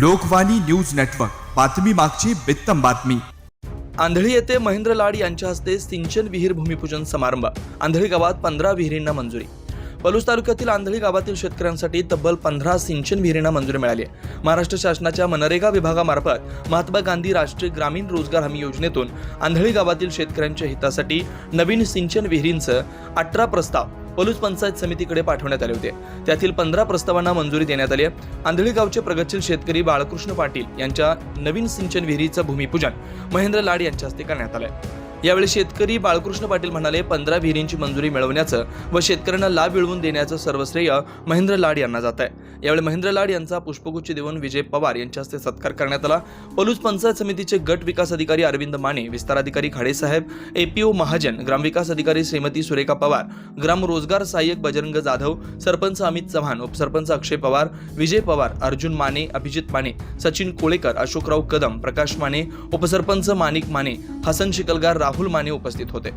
Lokvani news network. बातमी मागची बित्तम बातमी. आंधळी येथे महेंद्र लाड यांच्या हस्ते सिंचन विहीर भूमिपूजन समारंभ. आंधळी गावात पंधरा विहिरींना मंजुरी. पलूस तालुक्यातील आंधळी गावातील शेतकऱ्यांसाठी तब्बल पंधरा सिंचन विहिरींना मंजुरी मिळाली महाराष्ट्र शासनाच्या मनरेगा विभागामार्फत महात्मा गांधी राष्ट्रीय ग्रामीण रोजगार हमी योजनेतून आंधळी गावातील शेतकऱ्यांच्या हितासाठी नवीन सिंचन विहिरींचं अठरा प्रस्ताव पलूस पंचायत समितीकडे पाठवण्यात आले होते. त्यातील पंधरा प्रस्तावांना मंजुरी देण्यात आली आहे. आंधळी गावचे प्रगतशील शेतकरी बाळकृष्ण पाटील यांच्या नवीन सिंचन विहिरीचं भूमिपूजन महेंद्र लाड यांच्या हस्ते करण्यात आलंय. यावेळी शेतकरी बाळकृष्ण पाटील म्हणाले पंधरा विहिरींची मंजुरी मिळवण्याचं व शेतकऱ्यांना लाभ मिळवून देण्याचं सर्व श्रेय महेंद्र लाड यांना जात आहे. यावेळी महेंद्र लाड यांचा पुष्पगुच्छ देऊन विजय पवार यांच्या हस्ते सत्कार करण्यात आला. पलूस पंचायत समितीचे गट विकास अधिकारी अरविंद माने विस्ताराधिकारी खाडेसाहेब एपीओ महाजन ग्रामविकास अधिकारी श्रीमती सुरेखा पवार ग्राम रोजगार सहाय्यक बजरंग जाधव सरपंच अमित चव्हाण उपसरपंच अक्षय पवार विजय पवार अर्जुन माने अभिजित माने सचिन कोळेकर अशोकराव कदम प्रकाश माने उपसरपंच माणिक माने हसन शिकलगार राहुल माने उपस्थित होते.